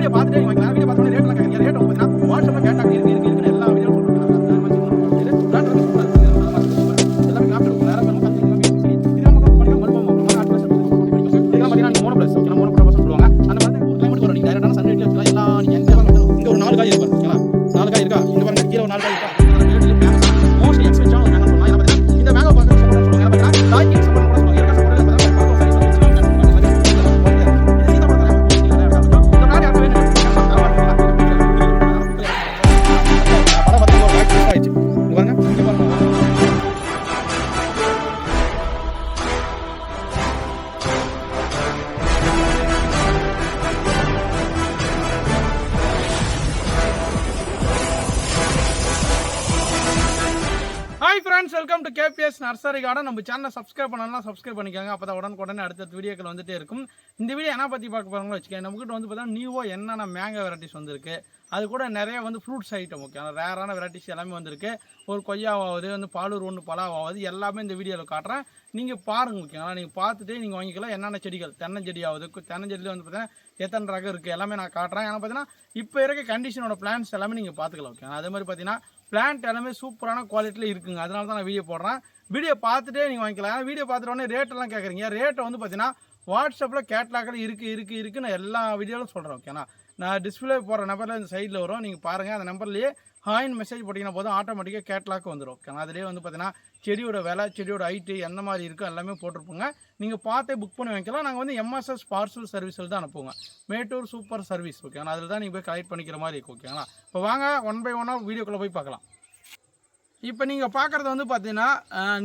Video பார்த்துட்டே வாங்கிக்கலாம் video பார்த்து friends welcome to KPS nursery garden நம்ம சேனலை சப்ஸ்கிரைப் பண்ணலாம் சப்ஸ்கிரைப் பண்ணிக்கோங்க. அப்போ தான் உடனுக்குடனே அடுத்த வீடியோக்கள் வந்துட்டே இருக்கும். இந்த வீடியோ என்ன பற்றி பார்க்க போகிறோம்னு வச்சுக்கோங்க. நம்மகிட்ட வந்து பார்த்தா நியூவாக என்னென்ன மேங்கோ வெரைட்டிஸ் வந்திருக்கு. அது கூட நிறைய வந்து ஃப்ரூட்ஸ் ஐட்டம் ஓகே ரேரான வெரைட்டிஸ் எல்லாமே வந்திருக்கு. ஒரு கொய்யாவாவது வந்து பாலூர் ஒன்று பலாவாவது எல்லாமே இந்த வீடியோவில் காட்டுறேன். நீங்கள் பாருங்கள் ஓகேங்களா நீங்கள் பார்த்துட்டு நீங்கள் வாங்கிக்கலாம். என்னென்ன செடிகள்? தென்னஞ்செடியாவது தென்னை தென்னஞ்செடியில் வந்து பார்த்தீங்கன்னா எத்தனை ரகம் இருக்குது எல்லாமே நான் காட்டுறேன். ஏன்னா பார்த்தீங்கன்னா இப்போ இருக்க கண்டிஷனோட பிளான்ஸ் எல்லாமே நீங்கள் பார்த்துக்கலாம் ஓகே அதே மாதிரி பார்த்தீங்கன்னா பிளான்ட் எல்லாமே சூப்பரான குவாலிட்டியில் இருக்குங்க. அதனால தான் நான் வீடியோ போடுறேன். வீடியோ பார்த்துட்டே நீங்கள் வாங்கிக்கலாம். வீடியோ பார்த்துட்டு உடனே ரேட்டெல்லாம் கேட்குறீங்க ரேட்டை வந்து பார்த்தீங்கன்னா வாட்ஸ்அப்பில் கேட்லாக்கில் இருக்குது இருக்குது இருக்குது நான் எல்லா வீடியோவிலும் சொல்கிறேன் ஓகேண்ணா நான் டிஸ்பிளே போடுற நம்பரில் இந்த சைடில் வரும். நீங்கள் பாருங்கள் அந்த நம்பர்லேயே ஹாயின் மெசேஜ் போட்டிங்கன்னா போதும் ஆட்டோமேட்டிக்காக கேட்லாக் வந்துடும் ஓகேண்ணா அதிலே வந்து பார்த்தீங்கன்னா செடியோட விலை செடியோட ஹைட்டு எந்த மாதிரி இருக்கோ எல்லாமே போட்டிருப்போங்க. நீங்கள் பார்த்தே புக் பண்ணி வாங்கிக்கலாம் நாங்கள் வந்து எம்எஸ்எஸ் பார்சல் சர்வீஸில் தான் அனுப்புவோங்க. மேட்டூர் சூப்பர் சர்வீஸ் ஓகேங்களா அதில் தான் நீங்கள் போய் கலெக்ட் பண்ணிக்கிற மாதிரி இருக்கும் ஓகேங்களா இப்போ வாங்க ஒன் பை ஒன்னாக வீடியோக்குள்ளே போய் பார்க்கலாம். இப்போ நீங்கள் பார்க்குறது வந்து பார்த்தீங்கன்னா அஹ்,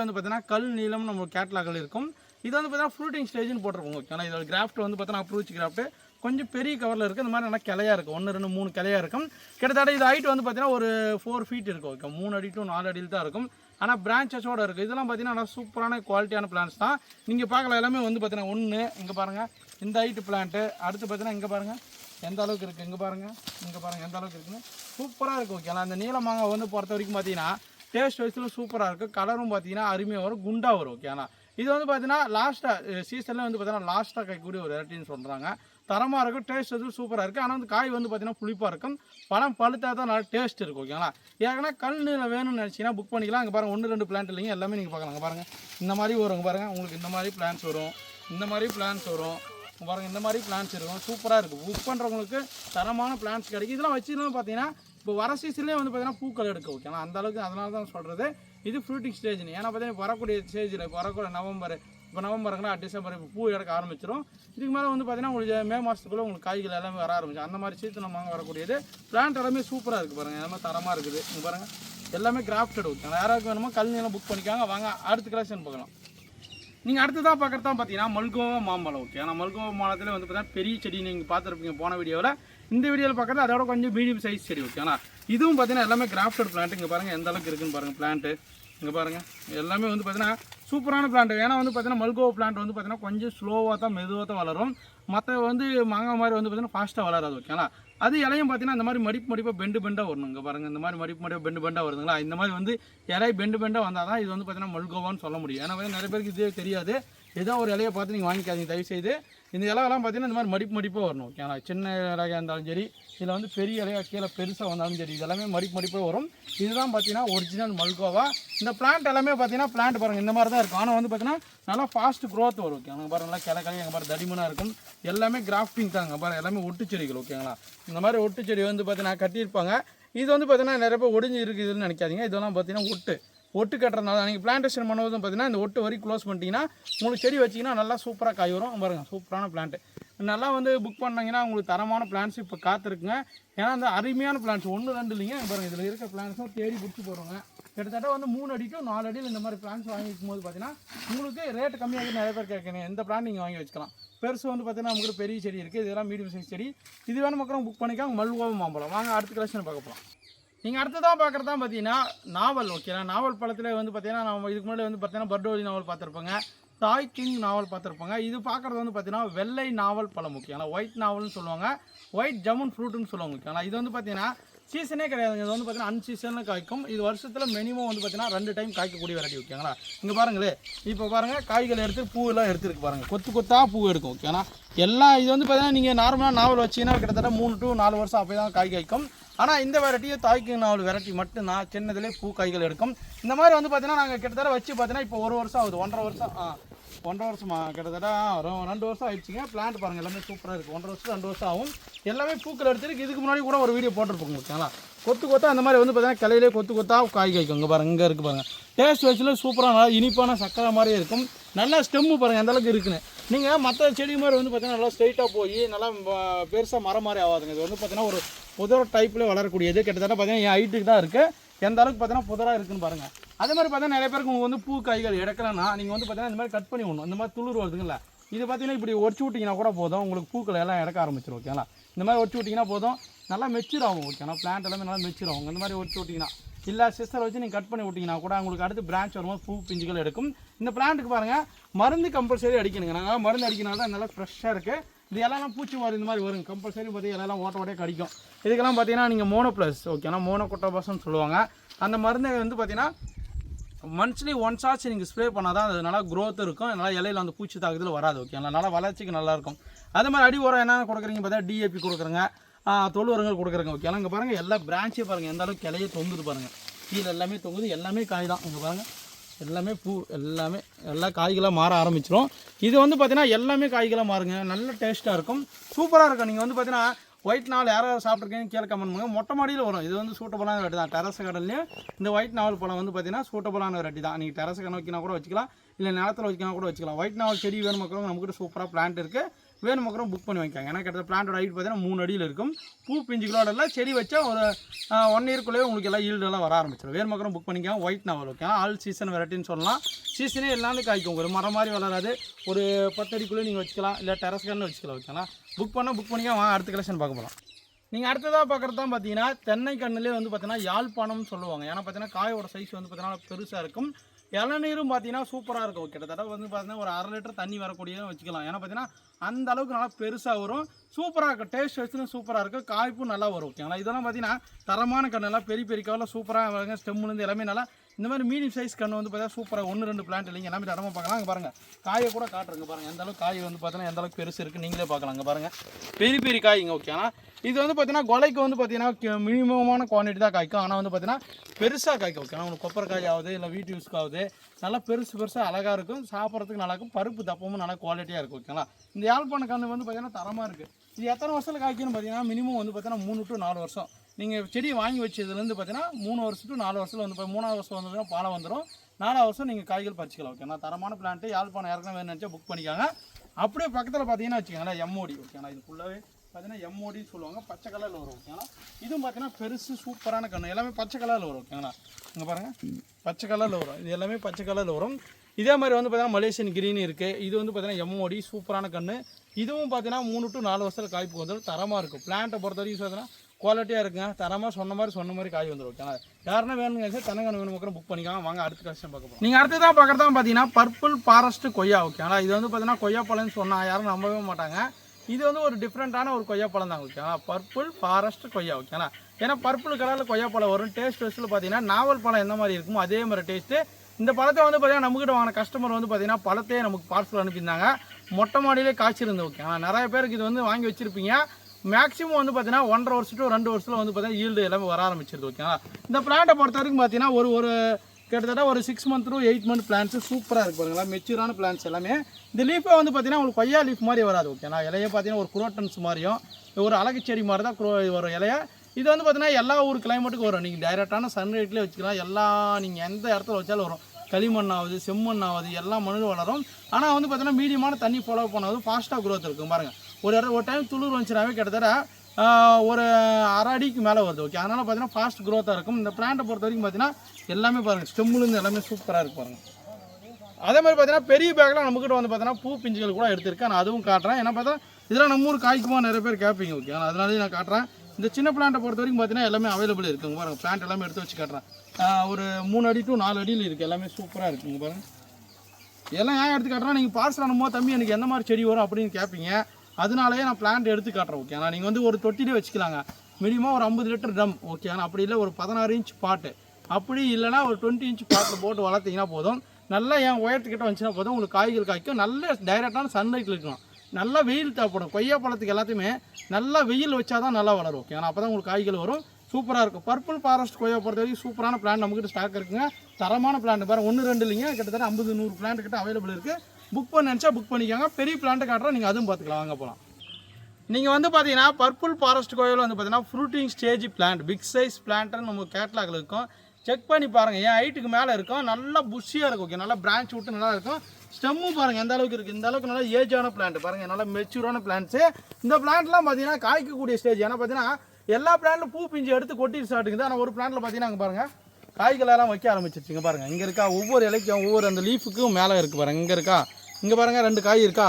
வந்து பார்த்தீங்கன்னா கல் நீளம் நம்ம கேட்லாகில் இருக்கும். இது வந்து பார்த்தீங்கன்னா ஃப்ரூட்டிங் ஸ்டேஜ்னு போட்டிருப்போம் ஓகேங்களா இதோட கிராஃப்ட் வந்து பார்த்தீங்கன்னா அப்ரூச் கிராஃப்ட்டு கொஞ்சம் பெரிய கவரில் இருக்குது இந்த மாதிரி நல்லா கிளையாக இருக்கும். ஒன்று ரெண்டு மூணு கிளையா இருக்கும். கிட்டத்தட்ட இது ஹைட் வந்து பார்த்தீங்கன்னா ஒரு ஃபோர் ஃபீட் இருக்கும். ஓகே மூணு அடி டு நாலு அடியில் தான் இருக்கும். ஆனால் பிரான்ச்சஸோட இருக்குது இதெல்லாம் பார்த்தீங்கன்னா நல்லா சூப்பரான குவாலிட்டியான பிளான்ஸ் தான். நீங்கள் பார்க்கலாம் எல்லாமே வந்து பார்த்தீங்கன்னா ஒன்று இங்கே பாருங்கள் இந்த ஹைட்டு பிளான்ட்டு அடுத்து பார்த்தீங்கன்னா இங்கே பாருங்கள் எந்த அளவுக்கு இருக்குது இங்கே பாருங்கள் இங்கே பாருங்கள் எந்த அளவுக்கு இருக்குன்னு சூப்பராக இருக்கும். ஓகேங்களா அந்த நீளமாக வந்து பொறுத்த வரைக்கும் பார்த்தீங்கன்னா டேஸ்ட் வைஸ்லும் சூப்பராக இருக்கும் கலரும் பார்த்தீங்கன்னா அருமையாக வரும். குண்டாக வரும். ஓகேங்களா இது வந்து பார்த்தீங்கன்னா லாஸ்ட்டாக சீசனில் வந்து பார்த்தீங்கன்னா லாஸ்ட்டாக கைக்கூடிய ஒரு வெரைட்டின்னு சொல்கிறாங்க தரமாக இருக்கும் டேஸ்ட் வந்து சூப்பராக இருக்குது ஆனால் வந்து காய் வந்து பார்த்தீங்கன்னா புளிப்பாக இருக்கும். பழம் பழுத்தா தான் நல்லா டேஸ்ட் இருக்கும் ஓகேங்களா ஏன்னா கல் வேணும்னு நினச்சிங்கன்னா புக் பண்ணிக்கலாம். அங்கே பாருங்கள் ஒன்று ரெண்டு பிளான்ட் இல்லைங்க. எல்லாமே நீங்கள் பார்க்கலாம். பாருங்கள் இந்த மாதிரி வரும். பாருங்கள் உங்களுக்கு இந்த மாதிரி பிளான்ஸ் வரும். இந்த மாதிரி பிளான்ஸ் வரும். பாருங்கள் இந்த மாதிரி பிளான்ஸ் இருக்கும். சூப்பராக இருக்கும் புக் பண்ணுறவங்களுக்கு தரமான பிளான்ஸ் கிடைக்கும். இதெல்லாம் வச்சுலாம் பார்த்தீங்கன்னா இப்போ வர சீசன்லேயே வந்து பார்த்தீங்கன்னா பூக்கள் எடுக்கும் ஓகேங்களா அந்த அளவுக்கு அதனால தான் சொல்கிறது இது ஃப்ரூட்டிங் ஸ்டேஜ் ஏன்னா பார்த்தீங்கன்னா வரக்கூடிய ஸ்டேஜில் இப்போ வரக்கூடிய நவம்பர் இப்போ நவம்பருக்குன்னா டிசம்பர் இப்போ பூ எடுக்க ஆரம்பிச்சிடும் இதுக்கு மேலே வந்து பார்த்தீங்கன்னா உங்களுக்கு மே மாதத்துக்குள்ளே உங்களுக்கு காய்கள் எல்லாமே வர ஆரம்பிச்சு அந்த மாதிரி சீசன் வாங்க வரக்கூடியது. பிளான்ட் எல்லாமே சூப்பராக இருக்குது பாருங்கள் எல்லாமே தரமாக இருக்குது. இங்கே பாருங்கள் எல்லாமே கிராஃப்டட் ஓகேங்களா யாராவது வேணுமோ கல்நீளம் புக் பண்ணிக்காங்க. வாங்க அடுத்த கலெக்ஷன் பார்க்கலாம். நீங்கள் அடுத்ததாக பார்க்குறது தான் பார்த்தீங்கன்னா மல்கோவா மாம்பழம் ஓகே ஆனால் மல்கோவா மாம்பழத்தில் வந்து பார்த்தீங்கன்னா பெரிய செடி நீங்கள் பார்த்துருப்பீங்க போன வீடியோவில் இந்த வீடியோவில் பார்க்குறது அதோட கொஞ்சம் மீடியம் சைஸ் செடி ஓகே ஆனால் இதுவும் பார்த்தீங்கன்னா எல்லாமே கிராஃப்டட் பிளான்ட் இங்கே பாருங்கள் எந்த அளவுக்கு இருக்குன்னு பாருங்கள் பிளான்ட்டு இங்கே பாருங்கள் எல்லாமே வந்து பார்த்தீங்கன்னா சூப்பரான பிளான்ட் ஏன்னா வந்து பார்த்தீங்கன்னா மல்கோவா பிளான்ட் வந்து பார்த்தீங்கன்னா கொஞ்சம் ஸ்லோவாக தான் மெதுவாக தான் வளரும். மற்ற வந்து மாங்காய் மாதிரி வந்து பார்த்தீங்கன்னா ஃபாஸ்ட்டாக வளராது ஓகேங்களா அது இலையும் பார்த்தீங்கன்னா இந்த மாதிரி மடிப்பு மடிப்பாக பெண்டு பெண்டாக வரணும். இங்கே பாருங்கள் இந்த மாதிரி மடிப்பு மடிப்பாக பெண்டு பெண்டாக வருதுங்களா? இந்த மாதிரி வந்து இலை பெண்டு பெண்டாக வந்தால் தான் இது வந்து பார்த்தீங்கன்னா மல்கோவான்னு சொல்ல முடியும். ஏன்னா வந்து நிறைய பேருக்கு இதே தெரியாது. ஏதோ ஒரு இலையை பார்த்து நீங்கள் வாங்கிக்காதீங்க. தயவு செய்து இந்த இலையெல்லாம் பார்த்தீங்கன்னா இந்த மாதிரி மடிப்பு மடிப்பாக வரணும். ஓகேங்களா சின்ன இலையாக இருந்தாலும் சரி இதில் வந்து பெரிய இலையாக கீழே பெருசாக வந்தாலும் சரி இதெல்லாமே மடிப்பு மடிப்பாக வரும். இதுதான் பார்த்தீங்கன்னா ஒரிஜினல் மல்கோவா இந்த பிளான்ட் எல்லாமே பார்த்தீங்கன்னா பிளான்ட் பாருங்கள் இந்த மாதிரி தான் இருக்கும். ஆனால் வந்து பார்த்தீங்கன்னா நல்லா ஃபாஸ்ட் க்ரோத் வரும். ஓகே அங்கே பாருங்கள் நல்லா கிளை கிளை அங்கே பாரு தடிமனாக இருக்கும். எல்லாமே கிராஃப்டிங் தாங்க பாருங்கள் எல்லாமே ஒட்டு செடிகள் ஓகேங்களா? இந்த மாதிரி ஒட்டு செடி வந்து பார்த்தீங்கன்னா கட்டியிருப்பாங்க. இது வந்து பார்த்தீங்கன்னா நிறைய பேர் ஒடிஞ்சு இருக்குதுன்னு நினைக்காதீங்க. இதெல்லாம் பார்த்தீங்கன்னா ஒட்டு. ஒட்டு கட்டுறதுனால நீங்கள் பிளான்டேஷன் பண்ணும்போதும் பார்த்தீங்கன்னா இந்த ஒட்டு வரி க்ளோஸ் பண்ணிட்டீங்கன்னா உங்களுக்கு செடி வச்சிங்கன்னா நல்லா சூப்பராக காய் வரும். பாருங்க சூப்பரான பிளான்ட்டு நல்லா வந்து புக் பண்ணீங்கன்னா உங்களுக்கு தரமான பிளான்ஸ் இப்போ காத்திருக்குங்க ஏன்னா அந்த அருமையான பிளான்ஸ் ஒன்று ரெண்டு இல்லைங்க. பாருங்கள் பாருங்க இதில் இருக்க பிளான்ஸும் தேடி பிடிச்சி போடுவாங்க கிட்டத்தட்ட வந்து மூணு அடி நாலு அடியில் இந்த மாதிரி பிளான்ஸ் வாங்கி வைக்கும்போது பார்த்தீங்கன்னா உங்களுக்கு ரேட் கம்மியாக நிறைய பேர் கேட்குறீங்க. எந்த பிளான் நீங்கள் வாங்கி வச்சுக்கலாம். பெருசு வந்து பார்த்தீங்கன்னா உங்களுக்கு பெரிய செடி இருக்குது இதெல்லாம் மீடியம் சைஸ் செடி. இது வேணும் மக்களும் புக் பண்ணிக்காங்க மல்கோவா மாம்பழம் வாங்க அடுத்த கலெக்ஷன் பார்க்க போகலாம் நீங்கள் அடுத்ததாக பார்க்குறது தான் பார்த்தீங்கன்னா நாவல் ஓகேங்களா நாவல் பழத்தில் வந்து பார்த்தீங்கன்னா நம்ம இதுக்கு முன்னாடி வந்து பார்த்தீங்கன்னா பர்டோலி நாவல் பார்த்துருப்பாங்க தாய் கிங் நாவல் பார்த்துருப்பாங்க இது பார்க்குறது வந்து பார்த்தீங்கன்னா வெள்ளை நாவல் பழம் ஓகேங்களா ஒயிட் நாவல்னு சொல்லுவாங்க. ஒயிட் ஜமுன் ஃப்ரூட்டுன்னு சொல்லுவாங்க ஓகேங்களா இது வந்து பார்த்தீங்கன்னா சீசனே கிடையாதுங்க. இது வந்து பார்த்தீங்கன்னா அன்சீசனில் காய்க்கும். இது வருஷத்தில் மினிமம் வந்து பார்த்தீங்கன்னா ரெண்டு டைம் காய்க்கக்கூடிய வெரைட்டி ஓகேங்களா இங்கே பாருங்களே. இப்போ பாருங்கள் காய்கள் எடுத்து பூவெல்லாம் எடுத்துருக்கு பாருங்கள் கொத்து கொத்தாக பூ எடுக்கும் ஓகேங்களா எல்லாம் இது வந்து பார்த்தீங்கன்னா நீங்கள் நார்மலாக நாவல் வச்சீங்கன்னா கிட்டத்தட்ட மூணு டு நாலு வருஷம் அப்போ தான் காய் காய்க்கும். ஆனால் இந்த வெரைட்டியை தாய்க்கு நாலு வெரைட்டி மட்டும் நான் சின்னதுலேயே பூ காய்கள் எடுக்கும். இந்த மாதிரி வந்து பார்த்தீங்கன்னா நாங்கள் கிட்டத்தட்ட வச்சு பார்த்தீங்கன்னா இப்போ ஒரு வருஷம் ஆகுது. ஒன்றரை வருஷம் ஆ ஒன்றரை வருஷமா கிட்டத்தட்ட ரெண்டு வருஷம் ஆயிடுச்சுங்க. பிளான்ட் பாருங்கள் எல்லாமே சூப்பராக இருக்குது ஒன்றரை வருஷம் ரெண்டு வருஷம் ஆகும். எல்லாமே பூக்கள் எடுத்துருக்கு இதுக்கு முன்னாடி கூட ஒரு வீடியோ போட்டிருப்போங்க ஓகேங்களா? கொத்து கொத்தா அந்த மாதிரி வந்து பார்த்தீங்கன்னா கிளையிலே கொத்து கொத்தா காய் காய்க்கும். இங்கே பாருங்க இங்கே இருக்குது பாருங்கள் டேஸ்ட் வச்சுல சூப்பராக நல்லா இனிப்பான சக்கரை மாதிரியே இருக்கும். நல்லா ஸ்டெம்மு பாருங்கள் அந்தளவுக்கு இருக்குன்னு. நீங்கள் மற்ற செடி மாதிரி வந்து பார்த்தீங்கன்னா நல்லா ஸ்ட்ரைட்டாக போய் நல்லா பெருசாக மரம் மாதிரி ஆகாதுங்க இது வந்து பார்த்தீங்கன்னா ஒரு புதர் டைப்பில் வளரக்கூடியது. கிட்டத்தட்ட பார்த்தீங்கன்னா என் ஹைட்டுக்கு தான் இருக்குது எந்த அளவுக்கு பார்த்தீங்கன்னா புதராக இருக்குன்னு பாருங்கள் அதே மாதிரி பார்த்தீங்கன்னா நிறைய பேருக்கு உங்களுக்கு வந்து பூ காய்கள் எடுக்கலன்னா நீங்கள் வந்து பார்த்தீங்கன்னா இந்த மாதிரி கட் பண்ணி விடணும். இந்த மாதிரி துளிர் வருதுங்களா இது பார்த்தீங்கன்னா இப்படி ஒடிச்சு விட்டிங்கன்னா கூட போதும். உங்களுக்கு பூக்கள் எல்லாம் இறக்க ஆரம்பிச்சிடும் ஓகேங்களா இந்த மாதிரி ஒடிச்சு விட்டிங்கன்னா போதும். நல்லா மெச்சூர் ஆகும் ஓகேங்களா பிளான்ட் எல்லாமே நல்லா மெச்சூர் ஆகும். இந்த மாதிரி ஒடிச்சு விட்டிங்கன்னா இல்லை சிஸ்டர் வச்சு நீங்கள் கட் பண்ணி விட்டிங்கன்னா கூட உங்களுக்கு அடுத்து பிரான்ச் வரும்போது பூ பிஞ்சுகள் எடுக்கும். இந்த பிளான்ட்டுக்கு பாருங்கள் மருந்து கம்பல்சரி அடிக்கணுங்க. நாங்கள் மருந்து அடிக்கனால தான் நல்லா ஃப்ரெஷ்ஷாக இருக்குது இது எல்லாம் பூச்சி மாதிரி இந்த மாதிரி வரும். கம்பல்சரி பார்த்தீங்கன்னா எல்லாம் ஓட்ட ஓட்டே கடிக்கும். இதுக்கெல்லாம் பார்த்தீங்கன்னா நீங்கள் மோனோ ப்ளஸ் ஓகேனா மோனோ கொட்டோபாசம்னு சொல்லுவாங்க. அந்த மருந்தை வந்து பார்த்தீங்கன்னா மந்த்லி ஒன்ஸ் ஆச்சு நீங்கள் ஸ்ப்ரே பண்ணால் தான் அது நல்லா க்ரோத் இருக்கும். நல்லா இலையில அந்த பூச்சி தாக்குதல் வராது ஓகேங்களா நல்லா வளர்ச்சிக்கு நல்லாயிருக்கும் அதே மாதிரி அடி உரம் என்ன கொடுக்குறீங்க பார்த்தா டிஏபி கொடுக்குறேங்க. தொழு உரங்கள் கொடுக்குறேங்க. ஓகேங்களா இங்கே பாருங்கள் எல்லா பிரான்ச்சையும் பாருங்கள் எந்த அளவுக்கு கிளையே தொங்குது பாருங்கள் கீழே எல்லாமே தொங்குது எல்லாமே காய் தான். இங்கே பாருங்கள் எல்லாமே பூ எல்லாமே எல்லா காய்களாக மாற ஆரம்பிச்சிடும் இது வந்து பார்த்தீங்கன்னா எல்லாமே காய்களாக மாறுங்க. நல்ல டேஸ்ட்டாக இருக்கும். சூப்பராக இருக்கும். நீங்கள் வந்து பார்த்தீங்கன்னா ஒயிட் நாவல் யாராவது சாப்பிட்ருக்கீங்க கீழே கமெண்ட் பண்ணுங்க. மொட்டை மாடியில் வரும். இது வந்து சூட்டபுளான வெரைட்டி தான். டெரஸ் கடல்லையும் இந்த ஒயிட் நாவல் பழம் வந்து பார்த்தீங்கன்னா சூட்டபுளான வெரைட்டி தான். நீங்கள் டெரஸ் கடை வைக்கினா கூட வச்சுக்கலாம். இல்லை நிலத்தில் வைக்கினா கூட வச்சுக்கலாம். ஒயிட் நாவல் செடி வேணும் மக்களும் நம்மக்கிட்ட சூப்பராக பிளான்ட் இருக்குது வேணும் புக் பண்ணி வாங்கிக்காங்க. ஏன்னா கிட்ட பிளான்ட்டோட ஹைட் பார்த்தீங்கன்னா மூணு அடியில் இருக்கும். பூ பிஞ்சுகளோட எல்லாம் செடி வச்சா ஒரு ஒன் இயர்க்குள்ளேயே உங்களுக்கு எல்லாம் ஈல்டெல்லாம் வர ஆரம்பிச்சிடும். வேறு புக் பண்ணிக்கலாம் ஒயிட் நாவல் ஓகே ஆல் சீசன் வெரைட்டின்னு சொல்லலாம். சீசனே எல்லாமே காய்க்கும். ஒரு மரம் மாதிரி வளராது. ஒரு பத்து அடிக்குள்ளே நீங்கள் வச்சுக்கலாம். இல்லை டெரஸ் கார்டன் வச்சுக்கலாம் ஓகேங்களா புக் பண்ணால் புக் பண்ணிக்க வாங்க அடுத்த கலெக்ஷன் பார்க்க போகலாம் நீங்கள் அடுத்ததாக பார்க்குறது தான் பார்த்தீங்கன்னா தென்னை கண்ணுலேயே வந்து பார்த்தீங்கன்னா யாழ்ப்பாணம்னு சொல்லுவாங்க. ஏன்னா பார்த்தீங்கன்னா காயோட சைஸ் வந்து பார்த்தீங்கன்னா பெருசாக இருக்கும். இளநீரும் பார்த்தீங்கன்னா சூப்பராக இருக்கும். கிட்டத்தட்ட வந்து பார்த்தீங்கன்னா ஒரு அரை லிட்டர் தண்ணி வரக்கூடியதான் வச்சுக்கலாம். ஏன்னா பார்த்தீங்கன்னா அந்த அளவுக்கு நல்லா பெருசாக வரும். சூப்பராக இருக்கும். டேஸ்ட் வச்சுன்னு சூப்பராக இருக்கும் காய்ப்பும் நல்லா வரும். ஓகேங்களா? இதெல்லாம் பார்த்தீங்கன்னா தரமான கண்ணெல்லாம் பெரிய பெரிய கவலை சூப்பராக வருங்க ஸ்டெம்முலேருந்து எல்லாமே நல்லா இந்த மாதிரி மீடியம் சைஸ் கன்று வந்து பார்த்தீங்கன்னா சூப்பராக ஒன்று ரெண்டு பிளான்ட் இல்லைங்க. எல்லாமே தரமாக பார்க்கலாம். அங்கே பாருங்கள் காயை கூட காட்டுறங்க பாருங்கள் எந்த அளவுக்கு காய் வந்து பார்த்தீங்கன்னா எந்த அளவுக்கு பெருசு இருக்குது நீங்களே பார்க்கலாம். அங்கே பாருங்கள் பெரிய பெரிய காய்ங்க ஓகேனா இது வந்து பார்த்தீங்கன்னா கொலைக்கு வந்து பார்த்தீங்கன்னா மினிமமான குவான்டிட்டி தான் காய்க்கும். ஆனால் வந்து பார்த்தீங்கன்னா பெருசாக காய்க்கும் ஓகேனா உங்களுக்கு கொப்பரை காய் ஆகுது இல்லை வீட்டு யூஸ்க்கு ஆகுது நல்லா பெருசு பெருசாக அழகாக இருக்கும். சாப்பிட்றதுக்கு நல்லா இருக்கும். பருப்பு தப்பமும் நல்லா குவாலிட்டியாக இருக்கும் ஓகேங்களா இந்த யாழ்ப்பாண கன்று வந்து பார்த்தீங்கன்னா தரமாக இருக்குது இது எத்தனை வருஷத்தில் காய்க்குன்னு பார்த்தீங்கன்னா மினிமம் வந்து பார்த்தீங்கன்னா மூணு டு நாலு வருஷம். நீங்கள் செடி வாங்கி வச்சதுலேருந்து பார்த்தீங்கன்னா மூணு வருஷம் டு நாலு வருஷத்தில் வந்து இப்போ மூணாவது வருஷம் வந்ததுன்னா பாலம் வந்துடும் நாலாவது வருஷம் நீங்கள் காய்கள் பறிச்சிக்கலாம் ஓகேண்ணா தரமான பிளான்ட்டு யாழ்ப்பாணம் யாருக்குன்னா வேணும்னு நினச்சா புக் பண்ணிக்காங்க. அப்படியே பக்கத்தில் பார்த்தீங்கன்னா வச்சுக்கோங்களேன் எம்ஓடி ஓகேண்ணா இது ஃபுல்லாகவே பார்த்தீங்கன்னா எம்ஓடின்னு சொல்லுவாங்க பச்சை கலரில் வரும் ஓகேங்களா இதுவும் பார்த்தீங்கன்னா பெருசு சூப்பரான கன்று. எல்லாமே பச்சை கலரில் வரும் ஓகேங்களா இங்கே பாருங்கள் பச்சை கலரில் வரும். இது எல்லாமே பச்சை கலரில் வரும். இதே மாதிரி வந்து பார்த்தீங்கன்னா மலேசியன் கிரீன் இருக்குது இது வந்து பார்த்தீங்கன்னா எம்ஓடி சூப்பரான கன்று. இதுவும் பார்த்தீங்கன்னா மூணு டு நாலு வருஷத்தில் காய்ப்பு வந்துடும் தரமாக இருக்கும். பிளான்ட்டை பொறுத்த வரைக்கும் பார்த்தீங்கன்னா குவாலிட்டியாக இருக்குங்க. தரமாக சொன்ன மாதிரி சொன்ன மாதிரி காய் வந்துடும் ஓகேங்களா? யாருன்னா வேணுங்க சார் தென்னங்கன்று வேணும் மக்கள் புக் பண்ணிக்கலாம். வாங்க அடுத்த கஷ்டம் பார்க்க போகிறோம் நீங்கள் அடுத்ததாக பார்க்குறதா பார்த்தீங்கன்னா பர்பிள் ஃபாரஸ்ட் கொய்யா ஓகேங்களா? இது வந்து பார்த்தீங்கன்னா கொய்யா பழம்னு சொன்னால் யாரும் நம்பவே மாட்டாங்க. இது வந்து ஒரு டிஃப்ரெண்ட்டான ஒரு கொய்யா பழம் தான் ஓகேங்களா? பர்பிள் ஃபாரஸ்ட் கொய்யா ஓகேங்களா? ஏன்னா பர்பிள் கலரில் கொய்யா பழம் வரும். டேஸ்ட் வயசில் பார்த்தீங்கன்னா நாவல் பழம் எந்த மாதிரி இருக்குமோ அதே மாதிரி டேஸ்ட்டு இந்த பழத்தை வந்து பார்த்தீங்கன்னா நம்மகிட்ட வாங்கின கஸ்டமர் வந்து பார்த்தீங்கன்னா பழத்தையே நமக்கு பார்சல் அனுப்பியிருந்தாங்க. மொட்டை மாடியிலே காய்ச்சிருந்து ஆனால் நிறைய பேருக்கு இது வந்து வாங்கி வச்சுருப்பீங்க. மேக்ஸிமம் வந்து பார்த்தீங்கன்னா ஒன்றரை வருஷம் to ரெண்டு வருஷத்தில் வந்து பார்த்தீங்கன்னா ஈல்டு எல்லாமே வர ஆரம்பிச்சிருது ஓகேங்களா இந்த பிளான்ட்டை பொறுத்த வரைக்கும் பார்த்தீங்கன்னா ஒரு ஒரு கிட்டத்தட்ட ஒரு six month to eight month plans சூப்பராக இருக்கு பாருங்களா மெச்சூரான பிளான்ஸ் எல்லாமே. இந்த லீஃபே வந்து பார்த்தீங்கன்னா உங்களுக்கு கொய்யா லீஃப் மாதிரி வராது ஓகேங்களா இலையை பார்த்தீங்கன்னா ஒரு குரோட்டன்ஸ் மாதிரியும் ஒரு அழகு செடி மாதிரி தான் குரோ வரும் இலையை. இது வந்து பார்த்தீங்கன்னா எல்லா ஊர் கிளைமேட்டுக்கும் வரும். நீங்கள் டைரெக்டான சன்லைட்லேயே வச்சுக்கலாம். எல்லா நீங்கள் எந்த இடத்துல வச்சாலும் வரும். களிமண்ணாவது ஆகுது செம்மண் ஆகுது எல்லா மண்ணிலும் வளரும். ஆனால் வந்து பார்த்தீங்கன்னா மீடியமான தண்ணி ஃபாலோ பண்ணாவது ஃபாஸ்ட்டாக க்ரோத் இருக்கும். பாருங்கள் ஒரு இடம் ஒரு டைம் துளிர் வந்துச்சுனாவே கிட்டத்தட்ட ஒரு அரை அடிக்கு மேலே வருது. ஓகே அதனால் பார்த்தீங்கன்னா ஃபாஸ்ட் க்ரோத்தாக இருக்கும். இந்த பிளான்ட்டை பொறுத்த வரைக்கும் பார்த்தீங்கன்னா எல்லாமே பாருங்கள் ஸ்டெம்முலேருந்து எல்லாமே சூப்பராக இருக்கு பாருங்கள் அதே மாதிரி பார்த்தீங்கன்னா பெரிய பேக்கில் நம்மக்கிட்ட வந்து பார்த்தீங்கன்னா பூ பிஞ்சுகள் கூட எடுத்திருக்கேன் நான் அதுவும் காட்டுறேன். ஏன்னா பார்த்தா இதெல்லாம் நம்ம ஊர் காய்க்குமா நிறைய பேர் கேட்பீங்க. ஓகே அதனாலேயே நான் காட்டுறேன். இந்த சின்ன பிளான்ட்டை பொறுத்த வரைக்கும் பார்த்தீங்கன்னா எல்லாமே அவைலபிள் இருக்குங்க பாருங்கள் பிளான்ட் எல்லாமே எடுத்து வச்சு காட்டுறேன். ஒரு மூணு அடி டு நாலு அடியில் இருக்குது எல்லாமே சூப்பராக இருக்குங்க பாருங்கள் எல்லாம் ஏன் எடுத்து காட்டுறோம் நீங்கள் பார்சல் அனுப்பும்போது தம்பி எனக்கு எந்த மாதிரி செடி வரும்? அப்படின்னு கேட்பீங்க அதனாலேயே நான் பிளான்ட் எடுத்து காட்டுறேன் ஓகே நீங்கள் வந்து ஒரு தொட்டிலே வச்சுக்கலாங்க. மினிமம் ஒரு ஐம்பது லிட்டர் ட்ரம் ஓகேங்களா அப்படி இல்லை ஒரு பதினாறு இன்ச் பாட்டு அப்படி இல்லைன்னா ஒரு டுவெண்ட்டி இன்ச் பாட்டில் போட்டு வளர்த்தீங்கன்னா போதும். நல்லா என் உயரத்துக்கிட்ட வந்துச்சுன்னா போதும். உங்களுக்கு காய்கள் காய்க்கும். நல்ல டைரெக்டான சன்லைட்டில் இருக்கணும். நல்லா வெயில் தேவைப்படும். கொய்யா பழத்துக்கு எல்லாத்தையுமே நல்லா வெயில் வச்சா தான் நல்லா வளரும் ஓகேங்களா அப்போ தான் உங்களுக்கு காய்கள் வரும். சூப்பராக இருக்கும். பர்பிள் ஃபாரஸ்ட் கொய்யா பொறுத்த வரைக்கும் சூப்பரான பிளான் நம்மக்கிட்ட ஸ்டாக் இருக்குங்க. தரமான பிளான் பாருங்கள் ஒன்று ரெண்டு இல்லைங்க. கிட்டத்தட்ட ஐம்பது நூறு பிளான் கிட்ட அவைலபிள் இருக்குது புக் பண்ண நினச்சா புக் பண்ணிக்கோங்க. பெரிய பிளான்ட்டு காட்டுறோம் நீங்கள் அதுவும் பார்த்துக்கலாம். வாங்க போகலாம் நீங்கள் வந்து பார்த்தீங்கன்னா பர்பிள் ஃபாரஸ்ட் கோயில் வந்து பார்த்தீங்கன்னா fruiting stage plant big size பிளான்ட்னு நம்ம கேட்லாகில் இருக்கும். செக் பண்ணி பாருங்கள் என் ஹைட்டுக்கு மேலே இருக்கும். நல்லா புஷ்ஷியாக இருக்கும் ஓகே நல்லா பிரான்ச் விட்டு நல்லா இருக்கும். ஸ்டெம்மும் பாருங்கள் எந்த அளவுக்கு இருக்குது இந்த அளவுக்கு நல்லா ஏஜான பிளான்ட் பாருங்கள் நல்லா மெச்சூரான பிளான்ட்ஸு இந்த பிளான்ட்லாம் பார்த்தீங்கன்னா காய்க்கக்கூடிய ஸ்டேஜ் ஏன்னா பார்த்தீங்கன்னா எல்லா பிளான்லும் பூ பிஞ்சு எடுத்து கொட்டிட்டு ஸ்டார்ட்டுங்குது ஆனால் ஒரு பிளான்ல பார்த்தீங்கன்னா அங்கே பாருங்கள் காய்களெல்லாம் வைக்க ஆரம்பிச்சிருச்சுங்க பாருங்கள் இங்கே இருக்கா ஒவ்வொரு இலைக்கும் ஒவ்வொரு அந்த லீஃபுக்கும் மேலே இருக்குது பாருங்கள் இங்கே இருக்கா இங்கே பாருங்கள் ரெண்டு காய் இருக்கா?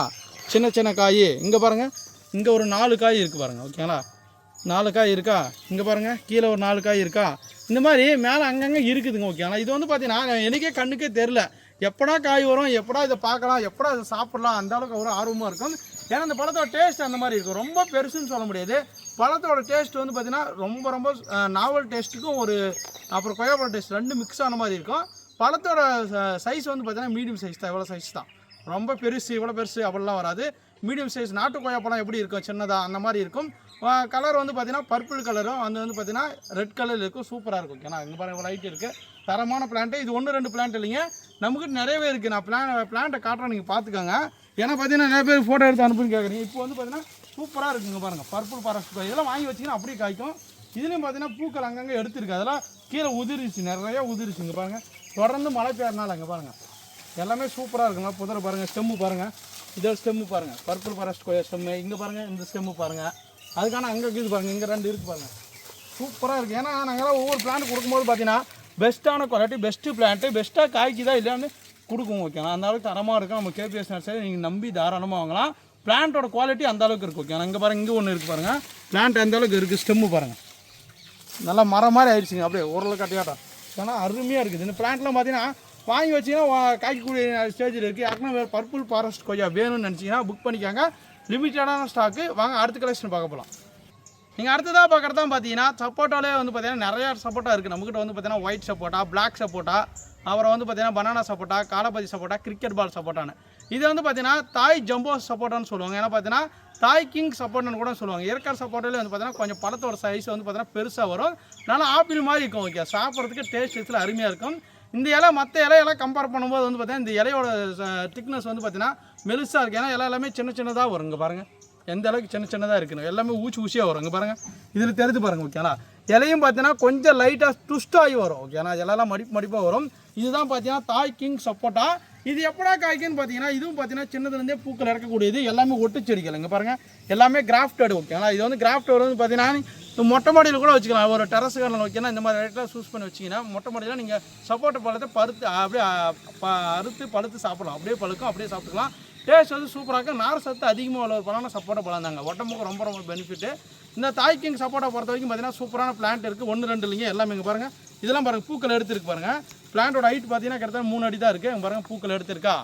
சின்ன சின்ன காய். இங்கே பாருங்கள் இங்கே ஒரு நாலு காய் இருக்குது பாருங்கள் ஓகேங்களா நாலு காய் இருக்கா? இங்கே பாருங்கள் கீழே ஒரு நாலு காய் இருக்கா? இந்த மாதிரி மேலே அங்கங்கே இருக்குதுங்க ஓகேங்களா இது வந்து பார்த்தீங்கன்னா எனக்கே கண்ணுக்கே தெரில எப்படா காய் வரும் எப்படா இதை பார்க்கலாம் எப்படா இதை சாப்பிட்லாம் அந்த அளவுக்கு ஒரு ஆர்வமாக இருக்கும். ஏன்னா இந்த பழத்தோட டேஸ்ட் அந்த மாதிரி இருக்கும். ரொம்ப பெருசுன்னு சொல்ல முடியாது. பழத்தோட டேஸ்ட் வந்து பார்த்தீங்கன்னா ரொம்ப ரொம்ப நாவல் டேஸ்ட்டுக்கும் ஒரு அப்புறம் கொய்யாப்பழ டேஸ்ட் ரெண்டு மிக்ஸ் ஆன மாதிரி இருக்கும். பழத்தோட சைஸ் வந்து பார்த்தீங்கன்னா மீடியம் சைஸ் தான் இவ்வளோ சைஸ் தான். ரொம்ப பெருசு இவ்வளோ பெருசு அப்படிலாம் வராது. மீடியம் சைஸ் நாட்டு கொய்யாப்பழம் எப்படி இருக்கும் சின்னதாக அந்த மாதிரி இருக்கும். கலர் வந்து பார்த்தீங்கன்னா பர்பிள் கலரும் அது வந்து பார்த்தீங்கன்னா ரெட் கலர் இருக்கும் சூப்பராக இருக்கும். ஏன்னா இங்கே பாருங்கள் லைட் இருக்குது தரமான பிளான்ட்டு இது ஒன்று ரெண்டு பிளான்ட் இல்லைங்க. நமக்கு நிறையவே இருக்குது நான் பிளான் பிளான்ட்டை காட்டுறேன் நீங்கள் பார்த்துக்கோங்க. ஏன்னா பார்த்தீங்கன்னா நிறைய பேர் ஃபோட்டோ எடுத்து அனுப்புன்னு கேட்குறீங்க இப்போ வந்து பார்த்தீங்கன்னா சூப்பராக இருக்குங்க பாருங்கள் பர்பிள் ஃபாரஸ்ட் இதெல்லாம் வாங்கி வச்சிங்கன்னா அப்படியே காய்க்கும். இதுலேயும் பார்த்தீங்கன்னா பூக்கள் அங்கங்கே எடுத்துருக்கு. அதெல்லாம் கீழே உதிரிச்சு நிறையா உதிரிச்சுங்க பாருங்கள் தொடர்ந்து மழை பெய்யறனால அங்கே பாருங்கள் எல்லாமே சூப்பராக இருக்குங்க. புதரை பாருங்கள் ஸ்டெம்மு பாருங்கள் இதோட ஸ்டெம்மு பாருங்கள் பர்பிள் ஃபாரஸ்ட் கொய்யா ஸ்டெம்மு இங்கே பாருங்கள் இந்த ஸ்டெம்மு பாருங்கள் அதுக்கான அங்கே இருக்குது பாருங்கள் இங்கே ரெண்டு இருக்குது பாருங்கள் சூப்பராக இருக்குது ஏன்னா நாங்கள்லாம் ஒவ்வொரு பிளான்ட் கொடுக்கும்போது பார்த்தீங்கன்னா பெஸ்ட்டான குவாலிட்டி பெஸ்ட்டு பிளான்ட்டு பெஸ்ட்டாக காய்க்குதா இல்லையான்னு கொடுக்கும் ஓகேண்ணா அந்த அளவுக்கு தரமாக இருக்கும். நம்ம கேபிஎஸ் நர்சரி நீங்கள் நம்பி தாராளமாக வாங்கலாம். பிளான்ட்டோட குவாலிட்டி அந்த அளவுக்கு இருக்கும் ஓகே அங்கே பாருங்கள் இங்கே ஒன்று இருக்குது பாருங்கள் பிளான்ட் அந்த அளவுக்கு இருக்குது ஸ்டெம்மு பாருங்கள் நல்லா மரம் மாதிரி ஆயிடுச்சுங்க அப்படியே ஓரளவு கட்டியாட்டம் ஏன்னா அருமையாக இருக்குது. இந்த பிளான்ட்லாம் பார்த்தீங்கன்னா வாங்கி வச்சிங்கன்னா காய்க்கக்கூடிய ஸ்டேஜில் இருக்குது யாருக்குன்னா வேறு பர்பிள் ஃபாரஸ்ட் கொய்யா வேணும்னு நினச்சிங்கன்னா புக் பண்ணிக்காங்க. லிமிட்டடான ஸ்டாக்கு வாங்க அடுத்த கலெக்ஷன் பார்க்க போகலாம் நீங்கள் அடுத்ததாக பார்க்குறது தான் பார்த்தீங்கன்னா சப்போட்டாலே வந்து பார்த்தீங்கன்னா நிறையா சப்போட்டா இருக்குது நம்மக்கிட்ட வந்து பார்த்தீங்கன்னா ஒயிட் சப்போட்டா பிளாக் சப்போட்டா அப்புறம் வந்து பார்த்தீங்கன்னா பனானா சப்போட்டா காலப்பதி சப்போட்டா கிரிக்கெட் பால் சப்போட்டான்னு இது வந்து பார்த்தீங்கன்னா தாய் ஜம்போ சப்போட்டான்னு சொல்லுவாங்க. ஏன்னா பார்த்தீங்கன்னா தாய் கிங் சப்போர்ட்னு கூட சொல்லுவாங்க. ஏற்காடு சப்போட்டாலே வந்து பார்த்தீங்கன்னா கொஞ்சம் பழத்தோட சைஸ் வந்து பார்த்தீங்கன்னா பெருசாக வரும். நல்லா ஆப்பிள் மாதிரி இருக்கும் ஓகே சாப்பிட்றதுக்கு டேஸ்ட் இதில் அருமையாக இருக்கும். இந்த இலை மற்ற இலையெல்லாம் கம்பேர் பண்ணும்போது வந்து பார்த்தீங்கன்னா இந்த இலையோட திக்னஸ் வந்து பார்த்தீங்கன்னா மெலிசாக இருக்குது ஏன்னா இலை எல்லாமே சின்ன சின்னதாக வரும். இங்கே பாருங்கள் எந்த அளவுக்கு சின்ன சின்னதாக இருக்குன்னு. எல்லாமே ஊச்சி ஊசியாக வரும். இங்கே பாருங்கள் இதில் தெரிஞ்சு பாருங்கள் ஓகேங்களா இலையும் பார்த்தீங்கன்னா கொஞ்சம் லைட்டாக ட்விஸ்ட் ஆகி வரும் ஓகேங்களா இலையெல்லாம் மடிப்பு மடிப்பாக வரும். இதுதான் பார்த்தீங்கன்னா தாய் கிங் சப்போட்டா. இது எப்படா காய்க்குன்னு பார்த்தீங்கன்னா இதுவும் பார்த்தீங்கன்னா சின்னதுலேருந்தே பூக்கள் இறக்கக்கூடியது. எல்லாமே ஒட்டு செடிகள் இங்கே பாருங்கள் எல்லாமே கிராஃப்டடு ஓகேங்களா? இது வந்து கிராஃப்டட் வந்து பார்த்தீங்கன்னா இந்த மொட்டை மாடியில் கூட வச்சுக்கலாம். ஒரு டெரஸ் கார்டன் வைக்கணும் இந்த மாதிரி ரேட்டில் சூஸ் பண்ணி வச்சிங்கன்னா மொட்டை மாடியில் நீங்கள் சப்போட்டா பழத்தை பருத்து அப்படியே ப- அறுத்து பழுத்து சாப்பிடலாம். அப்படியே பழுக்கும் அப்படியே சாப்பிட்டுக்கலாம். டேஸ்ட் வந்து சூப்பராக இருக்கும். நார் சத்து அதிகமாக உள்ள ஒரு பழம்னா சப்போட்டா பழம் தாங்க. உடம்புக்கு ரொம்ப ரொம்ப பெனிஃபிட்டு இந்த தாய்க்கிங் சப்போட்டா பொறுத்த வரைக்கும் பார்த்தீங்கன்னா சூப்பரான பிளான்ட் இருக்குது ஒன்று ரெண்டு இல்லைங்க. எல்லாமே இங்கே பாருங்கள் இதெல்லாம் பாருங்கள் பூக்கள் எடுத்துருக்கு பாருங்கள் பிளான்ட்டோட ஹைட் பார்த்தீங்கன்னா கிட்டத்தட்ட மூணு அடி தான் இருக்குது பாருங்கள் பூக்கள் எடுத்திருக்கா.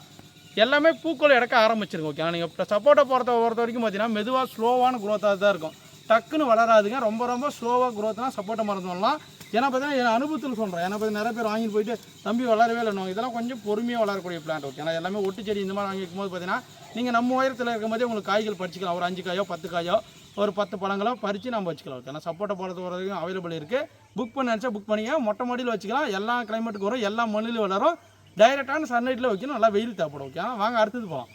எல்லாமே பூக்கள் எடுக்க ஆரம்பிச்சிருங்க ஓகே நீங்கள் இப்போ சப்போட்டா பொறுத்த பொறுத்த வரைக்கும் பார்த்தீங்கன்னா மெதுவாக ஸ்லோவான குரோத்தாக தான் இருக்கும். டக்குன்னு வளராதுங்க. ரொம்ப ரொம்ப ஸ்லோவாக க்ரோத்னா சப்போட்டா மரம் சொல்லலாம் ஏன்னா பார்த்தீங்கன்னா என் அனுபவத்தில் சொல்கிறேன் ஏன்னா பார்த்தீங்கன்னா நிறைய பேர் வாங்கிட்டு போயிட்டு தம்பி வளரவே இல்லை. இதெல்லாம் கொஞ்சம் பொறுமையாக வளரக்கூடிய பிளான்ட் ஓகே ஏன்னா எல்லாமே ஒட்டு செடி இந்த மாதிரி வாங்கி வைக்கும்போது பார்த்தீங்கன்னா நீங்கள் நம்ம உயரத்தில் இருக்கும்போதே உங்களுக்கு காய்கள் பறிச்சிக்கலாம். ஒரு அஞ்சு காயோ பத்து காயோ. ஒரு பத்து பழங்களும் பறித்து நம்ம வச்சுக்கலாம். ஓகே ஏன்னா சப்போட்டா பழத்து வரைக்கும் அவைலபிள் இருக்குது புக் பண்ண நினச்சா புக் பண்ணிங்க மொட்டை மாடியில் வச்சுக்கலாம். எல்லா கிளைமேட்டுக்கு வரும். எல்லா மண்ணிலும் வளரும். டைரெக்டான சன்லைட்டில் வைக்கணும். நல்லா வெயில் தேவைப்படும் ஓகே வாங்க அடுத்தது போகலாம்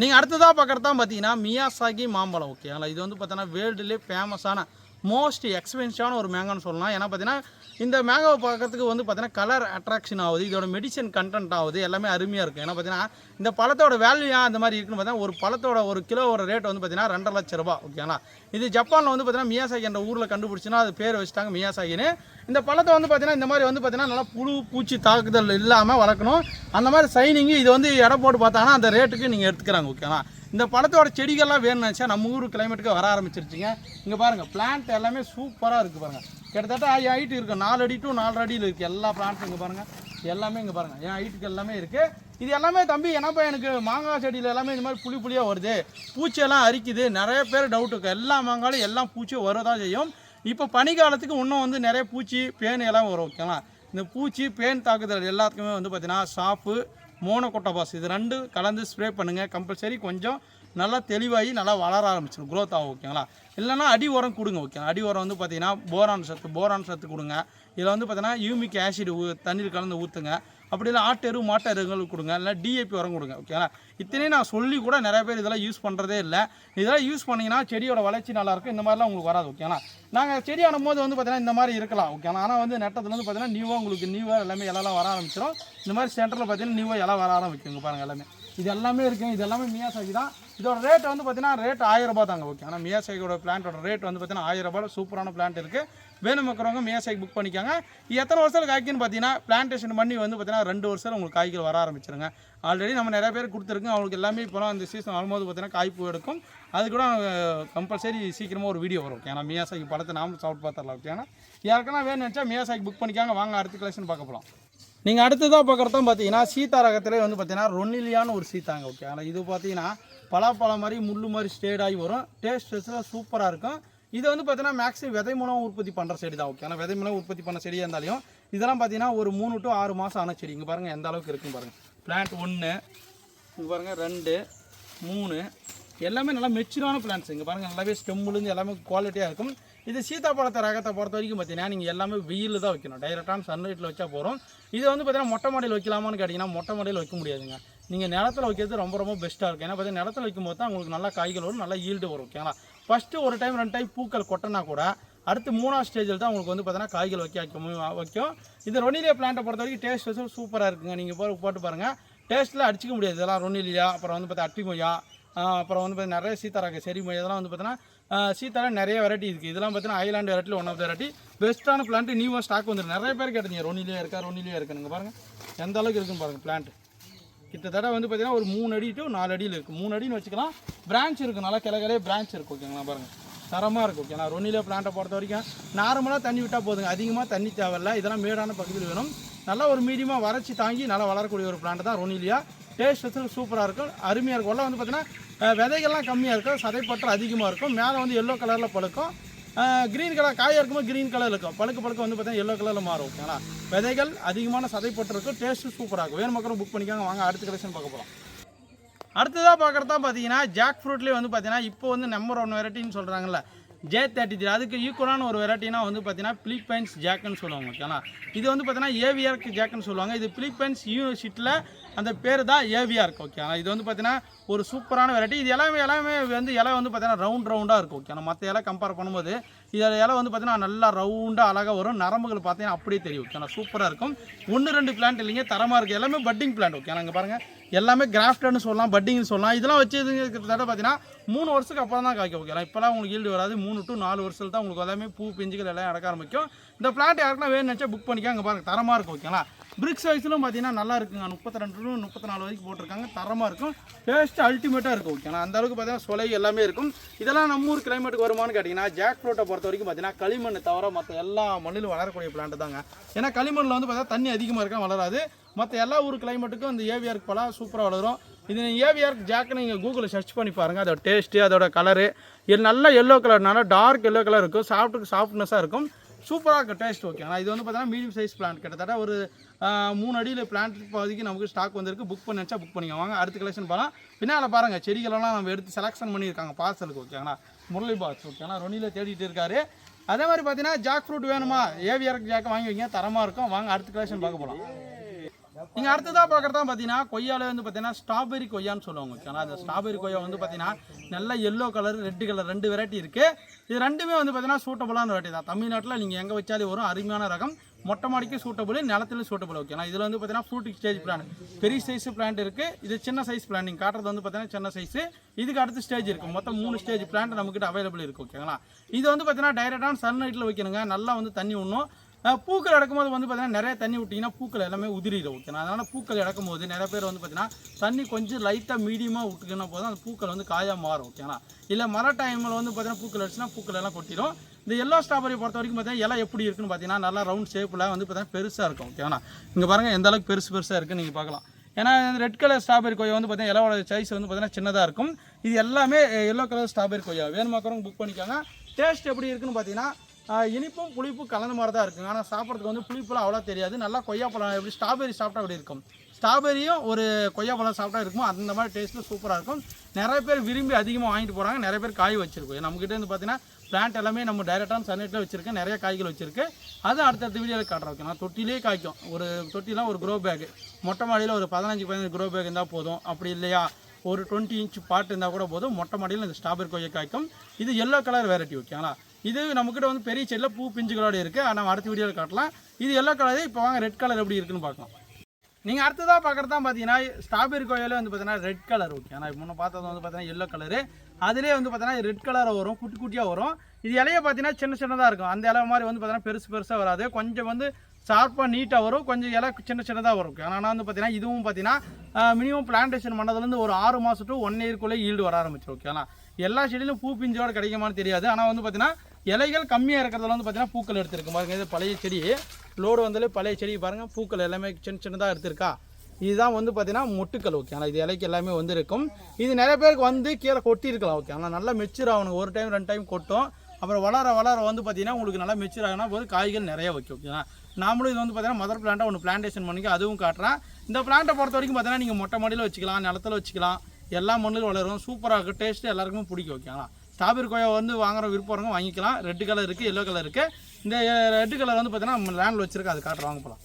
நீங்கள் அடுத்ததாக பார்க்குறது தான் பார்த்தீங்கன்னா மியாசாகி மாம்பழம் ஓகேங்களா இது வந்து பார்த்தீங்கன்னா வேர்ல்டுலேயே ஃபேமஸான மோஸ்ட் எக்ஸ்பென்சிவான ஒரு மேங்கான்னு சொல்லலாம். ஏன்னா பார்த்தீங்கன்னா இந்த மேங்கோவை பார்க்கறதுக்கு வந்து பார்த்தீங்கன்னா கலர் அட்ராக்ஷன் ஆகுது இதோட மெடிசன் கண்டென்ட் ஆகுது எல்லாமே அருமையாக இருக்கும் ஏன்னா பார்த்தீங்கன்னா இந்த பழத்தோட வேல்யூ ஏன் அந்த மாதிரி இருக்குன்னு பார்த்தீங்கன்னா ஒரு பழத்தோட ஒரு கிலோவோட ரேட் வந்து பார்த்தீங்கன்னா ரெண்டரை லட்ச ரூபா ஓகேங்களா இது ஜப்பானில் வந்து பார்த்தீங்கன்னா மியாசாகி என்ற ஊரில் கண்டுபிடிச்சுன்னா அது பேர் வச்சுட்டாங்க மியாசாகின்னு இந்த பழத்தை வந்து பார்த்தீங்கன்னா இந்த மாதிரி வந்து பார்த்தீங்கன்னா நல்லா புழு பூச்சி தாக்குதல் இல்லாமல் வளர்க்கணும். அந்த மாதிரி சைனிங்கு இது வந்து எடை போட்டு பார்த்தாங்கன்னா அந்த ரேட்டுக்கு நீங்கள் எடுத்துக்கிறாங்க ஓகேங்களா இந்த பழத்தோட செடிகள்லாம் வேணும்னு நினச்சா நம்ம ஊர் கிளைமேட்டுக்கு வர ஆரம்பிச்சிருச்சுங்க. இங்கே பாருங்கள் பிளான்ட் எல்லாமே சூப்பராக இருக்குது பாருங்கள் கிட்டத்தட்ட ஹைட் இருக்குது நாலு அடி டு நாலு அடியில் இருக்குது எல்லா பிளான்ட்டும் இங்கே பாருங்கள் எல்லாமே இங்கே பாருங்கள் என் ஹைட்டுக்கு எல்லாமே இருக்குது இது எல்லாமே தம்பி என்னப்பா எனக்கு மாங்காய் செடியில் எல்லாமே இந்த மாதிரி புளி புளியாக வருது. பூச்சியெல்லாம் அரிக்குது. நிறைய பேர் டவுட் இருக்கு. எல்லா மாங்காயும் எல்லாம் பூச்சியும் வரதான் செய்யும். இப்போ பனிக்காலத்துக்கு இன்னும் வந்து நிறைய பூச்சி பேன் எல்லாம் வரும் ஓகேங்களா இந்த பூச்சி பேன் தாக்குதல் எல்லாத்துக்குமே வந்து பார்த்தீங்கன்னா சாப்பு மோனோகொட்டபாஸ் இது ரெண்டு கலந்து ஸ்ப்ரே பண்ணுங்கள் கம்பல்சரி கொஞ்சம் நல்லா தெளிவாகி நல்லா வளர ஆரம்பிச்சிடும். க்ரோத் ஆகும் ஓகேங்களா இல்லைன்னா அடி உரம் கொடுங்க ஓகே அடி உரம் வந்து பார்த்தீங்கன்னா போரான் சத்து போரான் சத்து கொடுங்க. இதில் வந்து பார்த்தீங்கன்னா யூமிக் ஆசிட் தண்ணீர் கலந்து ஊற்றுங்க அப்படி இல்லை ஆட்டு எரு மாட்டு எருகள் கொடுங்க. இல்லை டிஏபி உரம் கொடுங்க ஓகேங்களா இத்தனையும் நான் சொல்லி கூட நிறைய பேர் இதெல்லாம் யூஸ் பண்ணுறதே இல்லை. இதெல்லாம் யூஸ் பண்ணிங்கன்னா செடியோட வளர்ச்சி நல்லாயிருக்கும் இந்த மாதிரிலாம் உங்களுக்கு வராது ஓகேங்களா நாங்கள் செடி ஆனும்போது வந்து பார்த்தீங்கன்னா இந்த மாதிரி இருக்கலாம் ஓகேங்களா ஆனால் வந்து நெட்டத்தில் வந்து பார்த்தீங்கன்னா நியூவாக உங்களுக்கு நியூவாக எல்லாமே இலலாம் வர ஆரம்பிச்சிடும் இந்த மாதிரி சென்டரில் பார்த்தீங்கன்னா நியூவாக இலை வர ஆரம்பிக்கும் பாருங்கள் எல்லாமே. இது எல்லாமே இருக்குங்க. இது எல்லாமே மியாசாகி தான். இதோட ரேட் வந்து பார்த்தீங்கன்னா ரேட் ஆயிரம் ரூபாய் தாங்க ஓகே ஆனால் மியாசைக்கோட பிளான்ட்டோட ரேட் வந்து பார்த்தீங்கன்னா ஆயிரம் ரூபாய் சூப்பரான பிளான்ட் இருக்குது வேணும் இருக்கிறவங்க மியாசைக்கு புக் பண்ணிக்காங்க எத்தனை வருஷத்தில் காய்க்குன்னு பார்த்தீங்கன்னா பிளான்டேஷன் பண்ணி வந்து பார்த்தீங்கன்னா ரெண்டு வருஷம் உங்களுக்கு காய்கள் வர ஆரம்பிச்சிருங்க. ஆல்ரெடி நம்ம நிறைய பேர் கொடுத்துருக்கோம். அவங்களுக்கு எல்லாமே இப்போலாம் இந்த சீசன் வரும்போது பார்த்தீங்கன்னா காய்ப்பு எடுக்கும். அது கூட கம்பல்சரி சீக்கிரமாக ஒரு வீடியோ வரும் ஏன்னா மியாசாகி பழத்தை நாம சாப்பிட்டு பார்த்துடலாம் ஓகே ஏன்னா யாருக்கெல்லாம் வேணும்னு நினச்சா மியாசாகி புக் பண்ணிக்காங்க. வாங்க அடுத்த கலெக்ஷன் பார்க்க போகலாம் நீங்கள் அடுத்ததாக பார்க்குறதும் பார்த்தீங்கன்னா சீதா ரகத்திலே வந்து பார்த்தீங்கன்னா ரொன்னிலியான ஒரு சீத்தாங்க ஓகே ஆனால் இது பார்த்தீங்கன்னா பலாப்பழம் மாதிரி முள் மாதிரி ஸ்டேடாகி வரும் டேஸ்ட் சூப்பராக இருக்கும். இது வந்து பார்த்தீங்கன்னா மேக்ஸிமம் விதை மூலம் உற்பத்தி பண்ணுற செடி தான். ஓகே ஆனால் விதை மூலம் உற்பத்தி பண்ண செடியாக இருந்தாலும் இதெல்லாம் பார்த்தீங்கன்னா ஒரு மூணு டு ஆறு மாதம் ஆன செடி. இங்கே பாருங்கள் எந்த அளவுக்கு இருக்குன்னு பாருங்கள் பிளான்ட் ஒன்று இங்கே பாருங்கள் ரெண்டு மூணு. எல்லாமே நல்லா மெச்சூரான பிளான்ஸ் இங்கே பாருங்கள் நல்லாவே ஸ்டெம்முலேருந்து எல்லாமே குவாலிட்டியாக இருக்கும். இது சீதாப்பழத்தை ரகத்தை பொறுத்த வரைக்கும் பார்த்தீங்கன்னா நீங்கள் எல்லாமே வெயிலில் தான் வைக்கணும். டைரெக்டான சன்லைட்டில் வச்சா போகிறோம் இது வந்து பார்த்தீங்கன்னா மொட்டை மாடியில் வைக்கலாமான்னு கேட்டிங்கன்னா மொட்டை மாடியில் வைக்க முடியாதுங்க. நீங்கள் நிலத்துல வைக்கிறது ரொம்ப ரொம்ப பெஸ்ட்டாக இருக்கும். ஏன்னா பார்த்தீங்கன்னா நிலத்துல வைக்கும்போது தான் உங்களுக்கு நல்லா காய்கள் வரும் நல்லா ஈல்டு வரும் ஓகேங்களா ஃபஸ்ட்டு ஒரு டைம் ரெண்டு டைம் பூக்கள் கொட்டினா கூட அடுத்து மூணாவது ஸ்டேஜில் தான் உங்களுக்கு வந்து பார்த்தீங்கன்னா காய்கள் வைக்க வைக்க வைக்கும். இந்த ரொனிலியா பிளான்ட்டை பொறுத்த வரைக்கும் டேஸ்ட் வந்து சூப்பராக இருக்குங்க. நீங்கள் போய் போட்டு பாருங்கள் டேஸ்ட்டில் அடிச்சிக்க முடியாது. இதெல்லாம் ரொனிலியா அப்புறம் வந்து பார்த்தா அட்டி மொய்யா அப்புறம் வந்து பார்த்தீங்கன்னா நிறைய சீத்தாராக செரி மொய்யா இதெல்லாம் வந்து பார்த்தீங்கன்னா சீத்தாரா நிறைய வெரைட்டி இருக்குது இதெல்லாம் பார்த்தீங்கன்னா ஐலாண்ட் வெரைட்டியில் ஒன் ஆஃப் வெரைட்டி பெஸ்ட்டான பிளான்ட் நியூவாக ஸ்டாக் வந்துருக்கு. நிறைய பேர் கேட்டீங்க ரொனிலியா இருக்கா ரொனிலியா இருக்குன்னு. பாருங்கள் எந்த அளவுக்கு இருக்குன்னு பாருங்கள் பிளான்ட் கிட்டத்தட்ட வந்து பார்த்தீங்கன்னா ஒரு மூணு அடி டு நாலு அடியில் இருக்குது மூணு அடின்னு வச்சுக்கலாம். பிரான்ச் இருக்குது நல்லா கிளகலே பிரான்ச் இருக்குது ஓகேங்களா பாருங்கள் தரமாக இருக்கும் ஓகேங்களா ரொனிலியா பிளான்ட்டை பொறுத்த வரைக்கும் நார்மலாக தண்ணி விட்டால் போதுங்க. அதிகமாக தண்ணி தேவையில்ல. இதெல்லாம் மேடான பகுதியில் வேணும். நல்லா ஒரு மீடியமாக வறட்சி தாங்கி நல்லா வளரக்கூடிய ஒரு பிளான்ட் தான் ரொனிலியா டேஸ்ட் வச்சு சூப்பராக இருக்கும். அருமையாக இருக்கும். உள்ள வந்து பார்த்தீங்கன்னா விதைகள்லாம் கம்மியாக இருக்கும். சதைப்பற்று அதிகமாக இருக்கும். மேலே வந்து எல்லோ கலரில் பழுக்கும். க்ரீன் கலர் காயாக இருக்கும்போது க்ரீன் கலர் இருக்கும். பழுக்க பழுக்க வந்து பார்த்தீங்கன்னா எல்லோ கலரில் மாறும் ஓகேங்களா விதைகள் அதிகமான சதைப்பற்று இருக்கும் டேஸ்ட்டு சூப்பராக இருக்கும். வேணும் மக்களும் புக் பண்ணிக்காங்க வாங்க அடுத்த கலெக்ஷன் பார்க்க போகலாம் அடுத்ததாக பார்க்குறதா பார்த்தீங்கன்னா ஜாக் ஃப்ரூட்லேயே வந்து பார்த்தீங்கன்னா இப்போ வந்து நம்பர் ஒன் வெரைட்டின்னு சொல்கிறாங்கல்ல ஜே தேர்ட்டி த்ரீ அதுக்கு ஈக்குவலான ஒரு வெரைட்டினா வந்து பார்த்தீங்கன்னா பிலிப்பைன்ஸ் ஜாக்குன்னு சொல்லுவாங்க ஓகேங்களா இது வந்து பார்த்தீங்கன்னா ஏவிஆர்க் ஜாக்குன்னு சொல்லுவாங்க. இது பிலிப்பைன்ஸ் யூனிவர்சிட்டியில் அந்த பேர் தான் ஏவியாக இருக்கும் ஓகே ஆனால் இது வந்து பார்த்தீங்கன்னா ஒரு சூப்பரான வெரைட்டி இது எல்லாமே எல்லாமே வந்து இலை வந்து பார்த்தீங்கன்னா ரவுண்ட் ரவுண்டாக இருக்கும் ஓகேங்களா மற்ற இலை கம்பேர் பண்ணும்போது இதில் இலை வந்து பார்த்தீங்கன்னா நல்லா ரவுண்டாக அழகாக வரும். நரம்புகள் பார்த்தீங்கன்னா அப்படியே தெரியும் ஓகேங்களா சூப்பராக இருக்கும். ஒன்று ரெண்டு பிளான்ட் இல்லைங்க தரமாக இருக்குது எல்லாமே பட்டிங் பிளான்ட் ஓகேங்களா இங்கே பாருங்கள் எல்லாமே கிராஃப்டர்னு சொல்லலாம் பட்டிங்னு சொல்லலாம். இதெல்லாம் வச்சு கிட்டத்தட்ட பார்த்தீங்கன்னா மூணு வருஷத்துக்கு அப்புறம் தான் காய்க்க ஓகேங்களா இப்போலாம் உங்களுக்கு ஈல்டு வராது. மூணு டு நாலு வருஷத்துல தான் உங்களுக்கு எல்லாமே பூ பிஞ்சுகள் எல்லாம் நடக்க ஆரம்பிக்கும். இந்த பிளாட் யாருக்குன்னா வேணும்னு நினச்சா புக் பண்ணிக்க அங்கே பாருங்க தரமாக இருக்கும் ஓகேங்களா பிரிக்ஸ் வைஸ்லாம் பார்த்தீங்கன்னா நல்லா இருக்குங்க. முப்பத்தி ரெண்டு முப்பத்தி நாலு வரைக்கும் போட்டிருக்காங்க. தரமாக இருக்கும். டேஸ்ட் அல்டிமேட்டாக இருக்கும் ஓகேங்களா அந்த அளவுக்கு பார்த்தீங்கன்னா சொலை எல்லாமே இருக்கும். இதெல்லாம் நம்ம ஊர் கிளைமேட்டுக்கு வருமானு கேட்டிங்கன்னா ஜாக் ஃப்ரூட்டை பொறுத்த வரைக்கும் பார்த்தீங்கன்னா களிமண் தவிர மற்ற எல்லா மண்ணிலும் வளரக்கூடிய பிளான்ட் தாங்க. ஏன்னா களிமண்ணில் வந்து பார்த்தீங்கன்னா தண்ணி அதிகமாக இருக்கா வளராது. மற்ற எல்லா ஊர் கிளைமேட்டுக்கும் அந்த ஏவிஆர் பழம் சூப்பராக வளரும். இது ஏவிஆர் ஜாக்கு நீங்கள் கூகுளில் சர்ச் பண்ணி பாருங்கள் அதோட டேஸ்ட்டு அதோட கலரு இது நல்ல எல்லோ கலர்னால டார்க் எல்லோ கலர் இருக்கும் சாஃப்ட்டுக்கு சாஃப்ட்னஸாக இருக்கும். சூப்பராக இருக்கும் டேஸ்ட் ஓகே ஆனால் இது வந்து பார்த்தீங்கன்னா மீடியம் சைஸ் பிளான்ட் கிட்டத்தட்ட ஒரு மூணு அடியில் பிளான்ட் இப்போதைக்கு நமக்கு ஸ்டாக் வந்திருக்கு. புக் பண்ணி வச்சா புக் பண்ணிக்கோங்க. வாங்க அடுத்த கலெக்ஷன் போகலாம் பின்னால் பாருங்கள் செடிகளெல்லாம் நம்ம எடுத்து செலெக்ஷன் பண்ணியிருக்காங்க. பார்சலுக்கு ஓகேங்களா முரளி பாக்ஸ் ஓகேங்களா ரொனியில் தேடிட்டு இருக்காரு. அதே மாதிரி பார்த்தீங்கன்னா ஜாக் ஃப்ரூட் வேணுமா ஏவியருக்கு ஜாக் வாங்கி வைங்க. தரமாக இருக்கும். வாங்க அடுத்த கலெக்ஷன் பார்க்க போகலாம் நீங்கள் அடுத்ததாக பார்க்குறதா பார்த்தீங்கன்னா கொய்யாவில் வந்து பார்த்தீங்கன்னா ஸ்ட்ராபெரி கொய்யான்னு சொல்லுவாங்க ஓகேங்களா அந்த ஸ்ட்ராபெரி கொய்யா வந்து பார்த்தீங்கன்னா நல்லா எல்லோ கலர் ரெட் கலர் ரெண்டு வெரைட்டி இருக்குது இது ரெண்டுமே வந்து பார்த்தீங்கன்னா சூட்டபுளான வெரைட்டி தான். தமிழ்நாட்டில் நீங்கள் எங்கே வச்சாலே வரும். அருமையான ரகம். மொட்டை மாடிக்கு சூட்டபுள் நிலத்துல சூட்டபுள் ஓகேங்களா இதில் வந்து பார்த்தீங்கன்னா ஃப்ரூட்டிங் ஸ்டேஜ் பிளான் பெரிய சைஸ் பிளான்ட் இருக்குது இது சின்ன சைஸ் பிளான் நீங்கள் காட்டுறது வந்து பார்த்தீங்கன்னா சின்ன சைஸ் இதுக்கு அடுத்த ஸ்டேஜ் இருக்குது மொத்தம் மூணு ஸ்டேஜ் பிளான்ட் நம்மக்கிட்ட அவைலபிள் இருக்குது ஓகேங்களா இது வந்து பார்த்தீங்கன்னா டைரெக்டான சன் லைட்டில் வைக்கணுங்க. நல்லா வந்து தண்ணி விடணும். பூக்கள் இறக்கும்போது வந்து பார்த்தீங்கன்னா நிறைய தண்ணி விட்டிங்கன்னா பூக்கள் எல்லாமே உதிரிடும் ஓகேண்ணா அதனால் பூக்கள் இறக்கும் போது நிறைய பேர் வந்து பார்த்தீங்கன்னா தண்ணி கொஞ்சம் லைட்டாக மீடியமாக விட்டுக்கினா போதும். அந்த பூக்கள் வந்து காயாக மாறும் ஓகேனா இல்லை மழை டைமில் வந்து பார்த்தீங்கன்னா பூக்கள் அடிச்சுன்னா பூக்கள் எல்லாம் கொட்டிடும். இந்த எல்லோ ஸ்ட்ராபெரி பொறுத்த வரைக்கும் பார்த்தீங்கன்னா இலை எப்படி இருக்குன்னு பார்த்தீங்கன்னா நல்லா ரவுண்ட் ஷேப்பில் வந்து பார்த்தீங்கன்னா பெருசாக இருக்கும் ஓகேங்களா இங்கே பாருங்கள் எந்த அளவுக்கு பெருசு பெருசாக இருக்குன்னு நீங்கள் பார்க்கலாம். ஏன்னா ரெட் கலர் ஸ்ட்ராபெரி கொய்யா வந்து பார்த்தீங்கன்னா இலவோட சைஸ் வந்து பார்த்தீங்கன்னா சின்னதாக இருக்கும். இது எல்லாமே எல்லோ கலர் ஸ்ட்ராபெரி கொய்யா. வேணுமாக்கிறவங்க புக் பண்ணிக்கோங்க. டேஸ்ட் எப்படி இருக்குன்னு பார்த்தீங்கன்னா இனிப்பும் புளிப்பும் கலந்த மாதிரி தான் இருக்குங்க. ஆனால் சாப்பிட்றதுக்கு வந்து புளிப்புலாம் அவ்வளோ தெரியாது. நல்லா கொய்யாப்பழம் எப்படி ஸ்ட்ராபெரி சாப்பிட்டா அப்படி இருக்கும். ஸ்ட்ராபெரியும் ஒரு கொய்யாப்பழம் சாப்பிட்டா இருக்கும் அந்த மாதிரி டேஸ்ட்டு சூப்பராக இருக்கும். நிறைய பேர் விரும்பி அதிகமாக வாங்கிட்டு போகிறாங்க நிறைய பேர் காய் வச்சிருக்கோம் நம்மக்கிட்ட வந்து பார்த்தீங்கன்னா பிளான்ட் எல்லாமே நம்ம டைரெக்டான சன்லைட்டில் வச்சிருக்கேன் நிறைய காய்கள் வச்சிருக்கு. அது அடுத்தடுத்த வீடியோவில் காட்டுறோம் ஓகே நான் தொட்டிலே காய்க்கும். ஒரு தொட்டிலாம் ஒரு க்ரோ பேக் மொட்டை மாடியில் ஒரு பதினஞ்சு பதினஞ்சு க்ரோ பேக் இருந்தால் போதும். அப்படி இல்லையா? ஒரு டுவெண்ட்டி இன்ச் பாட்டு இருந்தால் கூட போதும். மொட்டை மாடியில் இந்த ஸ்ட்ராபெரி கொய்யா காய்க்கும். இது எல்லோ கலர் வெரைட்டி ஓகேங்களா இது நம்மக்கிட்ட வந்து பெரிய செடியில் பூ பிஞ்சுகளோட இருக்குது நம்ம அடுத்த வீடியோவில் காட்டலாம். இது எல்லோ கலர் இப்போ வாங்க ரெட் கலர் எப்படி இருக்குன்னு பார்க்கலாம். நீங்கள் அடுத்ததாக பார்க்குறது தான் பார்த்தீங்கன்னா ஸ்ட்ராபெரி கோயிலே வந்து பார்த்தீங்கன்னா ரெட் கலர் ஓகே ஆனால் முன்ன பார்த்தது வந்து பார்த்தீங்கன்னா எல்லோ கலரு அதிலே வந்து பார்த்தீங்கன்னா ரெட் கலராக வரும் குட்டி குட்டியாக வரும். இது இலைய பார்த்தீங்கன்னா சின்ன சின்னதாக இருக்கும். அந்த இலை மாதிரி வந்து பார்த்தீங்கன்னா பெருசு பெருசாக வராது. கொஞ்சம் வந்து ஷார்ப்பாக நீட்டாக வரும். கொஞ்சம் இலை சின்ன சின்னதாக வரும் ஆனால் வந்து பார்த்தீங்கன்னா இதுவும் பார்த்தீங்கன்னா மினிமம் பிளான்டேஷன் பண்ணதுலேருந்து ஒரு ஆறு மாதம் டு ஒன் இயர்க்குள்ளே ஈல்டு வர ஆரம்பிச்சிடும் ஓகேங்களா எல்லா செடியிலும் பூ பிஞ்சோட கிடைக்குமான்னு தெரியாது. ஆனால் வந்து பார்த்தீங்கன்னா இலைகள் கம்மியாக இருக்கிறதுல வந்து பார்த்தீங்கன்னா பூக்கள் எடுத்திருக்கு. பாருங்க இது பழைய செடி. லோடு வந்தாலே பழைய செடி பாருங்கள் பூக்கள் எல்லாமே சின்ன சின்னதாக எடுத்திருக்கா. இதுதான் வந்து பார்த்தீங்கன்னா மொட்டுக்கள் ஓகே ஆனால் இது இலைக்கு எல்லாமே வந்து இருக்கும் இது நிறைய பேருக்கு வந்து கீழே கொட்டியிருக்கலாம் ஓகே ஆனால் நல்லா மெச்சூர் ஆகணும். ஒரு டைம் ரெண்டு டைம் கொட்டும். அப்புறம் வளர வளர வந்து பார்த்தீங்கன்னா உங்களுக்கு நல்லா மெச்சூர் ஆகினா போது காய்கள் நிறைய வைக்கும் ஓகேங்களா நாமளும் இது வந்து பார்த்தீங்கன்னா மதர் பிளான்ட்டாக ஒன்று பிளான்டேஷன் பண்ணிக்க அதுவும் காட்டுறேன். இந்த பிளான்ட்டை பொறுத்த வரைக்கும் பார்த்தீங்கன்னா நீங்கள் மொட்டை மாடியில் வச்சுக்கலாம் நிலத்துல வச்சுக்கலாம். எல்லா மண்ணிலும் வளரும். சூப்பராக இருக்கும் டேஸ்ட்டு எல்லாருக்குமே பிடிக்கும் ஓகேங்களா ஸ்ட்ராபெரி கொய்யா வந்து வாங்குற விருப்பம் வாங்கிக்கலாம். ரெட் கலர் இருக்குது எல்லோ கலர் இருக்குது இந்த ரெட் கலர் வந்து பார்த்தீங்கன்னா லேண்டில் வச்சுருக்கு அது காட்டுற வாங்க போகலாம்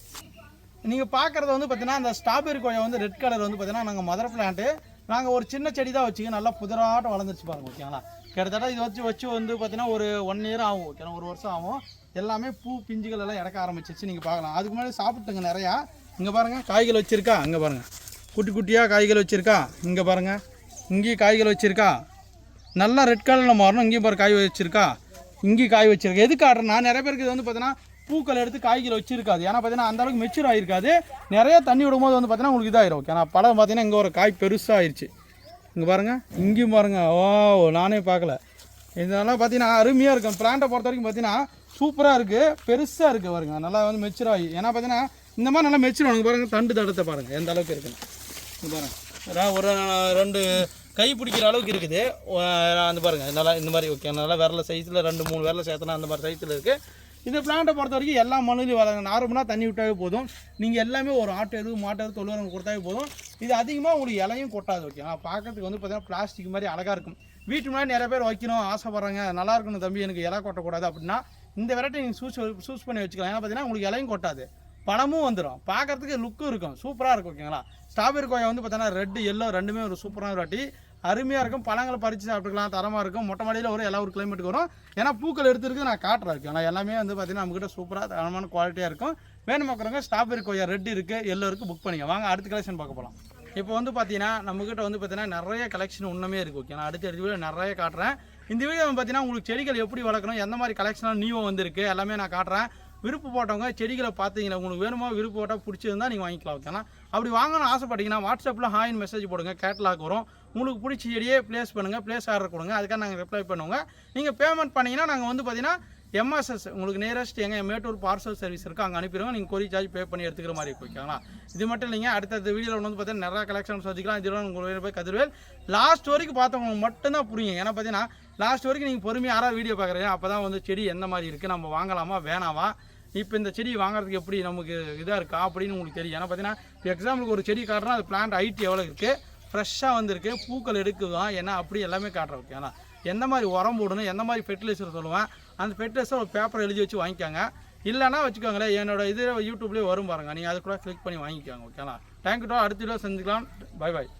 நீங்கள் பார்க்குறது வந்து பார்த்தீங்கன்னா அந்த ஸ்ட்ராபெரி கொய்யா வந்து ரெட் கலர் வந்து பார்த்தீங்கன்னா நாங்கள் மதர் பிளான்ட்டு நாங்கள் ஒரு சின்ன செடி தான் வச்சுக்க நல்லா புதராட்டம் வளர்ந்துருச்சு பாருங்க ஓகேங்களா கிட்டத்தட்ட இது வச்சு வச்சு வந்து பார்த்தீங்கன்னா ஒரு ஒன் இயர் ஆகும் ஓகேனா ஒரு வருஷம் ஆகும். எல்லாமே பூ பிஞ்சுகள் எல்லாம் இறக்க ஆரம்பிச்சிச்சு நீங்கள் பார்க்கலாம் அதுக்கு முன்னாடி சாப்பிட்டுங்க நிறையா. இங்கே பாருங்கள் காய்கள் வச்சுருக்கா அங்கே பாருங்கள் குட்டி குட்டியாக காய்கள் வச்சுருக்கா இங்கே பாருங்கள் இங்கேயும் காய்கள் வச்சுருக்கா. நல்லா ரெட் கலரில் மாறணும் இங்கேயும் பாரு காய் வச்சிருக்கா. இங்கேயும் காய் வச்சிருக்கா. எதுக்கு ஆடுறேன்னா நிறைய பேருக்கு இது வந்து பார்த்தீங்கன்னா பூக்கள் எடுத்து காய்கறி வச்சிருக்காது. ஏன்னா பார்த்தீங்கன்னா அந்த அளவுக்கு மெச்சூர் ஆகிருக்காது நிறைய தண்ணி விடும்போது வந்து பார்த்தீங்கன்னா உங்களுக்கு இதாயிரும். ஓகே நான் பழம் பார்த்தீங்கன்னா இங்கே ஒரு காய் பெருசாக ஆயிடுச்சு இங்கே பாருங்கள் இங்கேயும் பாருங்கள் ஓ நானே பார்க்கல. இதெல்லாம் பார்த்தீங்கன்னா அருமையாக இருக்கும். பிளான்ட்டை பொறுத்த வரைக்கும் பார்த்தீங்கன்னா சூப்பராக இருக்குது பெருசாக இருக்குது பாருங்க. நல்லா வந்து மெச்சூர் ஆகி. ஏன்னா பார்த்தீங்கன்னா இந்த மாதிரி நல்லா மெச்சூர் ஆகும் பாருங்கள் தண்டு தடத்தை பாருங்கள் எந்த அளவுக்கு இருக்குன்னு. பாருங்கள் ஒரு ரெண்டு கை பிடிக்கிற அளவுக்கு இருக்குது. அந்த பாருங்கள் நல்லா இந்த மாதிரி ஓகே நல்லா விரல சைஸில் ரெண்டு மூணு விரல சேர்த்தனா அந்த மாதிரி சைஸில் இருக்குது இந்த பிளான்ட்டை பொறுத்த வரைக்கும் எல்லா மண்ணிலையும் வளருங்க. நார்மலாக தண்ணி விட்டாவே போதும். நீங்கள் எல்லாமே ஒரு ஆட்டு எதுவும் மாட்டு எது தொழுவரங்க கொடுத்தாவே போதும். இது அதிகமாக உங்களுக்கு இலையும் கொட்டாது ஓகே பார்க்கறதுக்கு வந்து பார்த்தீங்கன்னா பிளாஸ்டிக் மாதிரி அழகாக இருக்கும். வீட்டு முன்னாடி நிறைய பேர் வைக்கணும் ஆசைப்படுறாங்க. நல்லா இருக்கணும் தம்பி எனக்கு இலை கொட்டக்கூடாது அப்படின்னா இந்த வெரைட்டி நீங்கள் சூஸ் சூஸ் பண்ணி வச்சுக்கலாம். ஏன்னா பார்த்தீங்கன்னா உங்களுக்கு இலையும் கொட்டாது. பழமும் வந்துடும் பார்க்கறதுக்கு லுக்கும் இருக்கும். சூப்பராக இருக்கும் ஓகேங்களா ஸ்ட்ராபெரி கோயை வந்து பார்த்தீங்கன்னா ரெட்டு எல்லோ ரெண்டுமே ஒரு சூப்பரான வெரைட்டி அருமையாக இருக்கும். பழங்களை பறித்து சாப்பிட்டுக்கலாம். தரமாக இருக்கும். மொட்டை மாடியில் வரும் எல்லா ஒரு கிளைமேட்டுக்கு வரும். ஏன்னா பூக்கள் எடுத்துருக்கு நான் காட்டுறேன். இருக்கேன் ஆனால் எல்லாமே வந்து பார்த்தீங்கன்னா நம்மக்கிட்ட சூப்பராக தரமான குவாலிட்டியாக இருக்கும். வேணும் பார்க்குறவங்க ஸ்ட்ராபெரி கொய்யா ரெட் இருக்குது எல்லோ இருக்குது புக் பண்ணிக்க வாங்க அடுத்த கலெக்ஷன் பார்க்க போகலாம் இப்போ வந்து பார்த்தீங்கன்னா நம்மக்கிட்ட வந்து பார்த்தீங்கன்னா நிறைய கலெக்ஷன் ஒன்றுமே இருக்குது ஓகே நான் அடுத்த வீடியோ நிறைய காட்டுறேன். இந்த வீடியோ பார்த்தீங்கன்னா உங்களுக்கு செடிகள் எப்படி வளர்க்கணும் எந்த மாதிரி கலெக்ஷனாக நியூவாக வந்திருக்கு எல்லாமே நான் காட்டுறேன். விருப்பம் போட்டவங்க செடிகளை பார்த்தீங்கன்னா உங்களுக்கு வேணுமா விருப்பம் போட்டால் பிடிச்சிருந்தா நீங்கள் வாங்கிக்கலாம் ஓகேனா அப்படி வாங்கணும்னு ஆசைப்பட்டீங்கன்னா வாட்ஸ்அப்பில் ஹாயின் மெசேஜ் போடுங்க. கேட்லாக் வரும். உங்களுக்கு பிடிச்ச செடியே ப்ளேஸ் பண்ணுங்கள் ப்ளேஸ் ஆர்டர் கொடுங்க அதுக்காக நாங்கள் ரிப்ளை பண்ணுவோங்க. நீங்கள் பேமெண்ட் பண்ணிங்கன்னா நாங்கள் வந்து பார்த்தீங்கன்னா எம்எஸ்எஸ் உங்களுக்கு நியரஸ்ட் எங்கள் மேட்டூர் பார்சல் சர்வீஸ் இருக்குது அங்கே அனுப்பிடுவோம் நீங்கள் கொரி சார்ஜ் பே பண்ணி எடுத்துக்கிற மாதிரி இருக்கும் ஓகேங்களா இது மட்டும் இல்லைங்க அடுத்தடுத்த வீடியோவில் வந்து பார்த்தீங்கன்னா நிறையா கலெக்ஷன்ஸ் வச்சுக்கலாம் இதில் உங்களுக்கு போய் கதிர்வேல். லாஸ்ட் வரைக்கும் பார்த்தவங்களுக்கு மட்டும்தான் புரியும். ஏன்னா பார்த்தீங்கன்னா லாஸ்ட் வரைக்கும் நீங்கள் பொறுமையாக யாராவது வீடியோ பார்க்குறீங்க அப்போ தான் வந்து செடி எந்த மாதிரி இருக்குது நம்ம வாங்கலாமா வேணாமா இப்போ இந்த செடி வாங்குறதுக்கு எப்படி நமக்கு இதாக இருக்கா அப்படின்னு உங்களுக்கு தெரியும். ஏன்னா பார்த்தீங்கன்னா இப்போ எக்ஸாம்பிளுக்கு ஒரு செடி காட்டுறோம் அது பிளான்ட் ஹைட் எவ்வளோ இருக்குது ஃப்ரெஷ்ஷாக வந்திருக்கு. பூக்கள் எடுக்குதான் ஏன்னா அப்படி எல்லாமே காட்டுறோம் ஓகேங்களா எந்த மாதிரி உரம் போடணும் எந்த மாதிரி ஃபெர்டிலைசர் சொல்லுவேன் அந்த ஃபெர்டிலைசர் ஒரு பேப்பர் எழுதி வச்சு வாங்கிக்கோங்க. இல்லைன்னா வச்சுக்கோங்களேன் என்னோட இது யூடியூப்லேயே வரும் பாருங்கள் நீங்கள் அது கூட கிளிக் பண்ணி வாங்கிக்கோங்க ஓகேங்களா தேங்க்யூ அடுத்த வீடியோ செஞ்சுக்கலாம் பை பாய்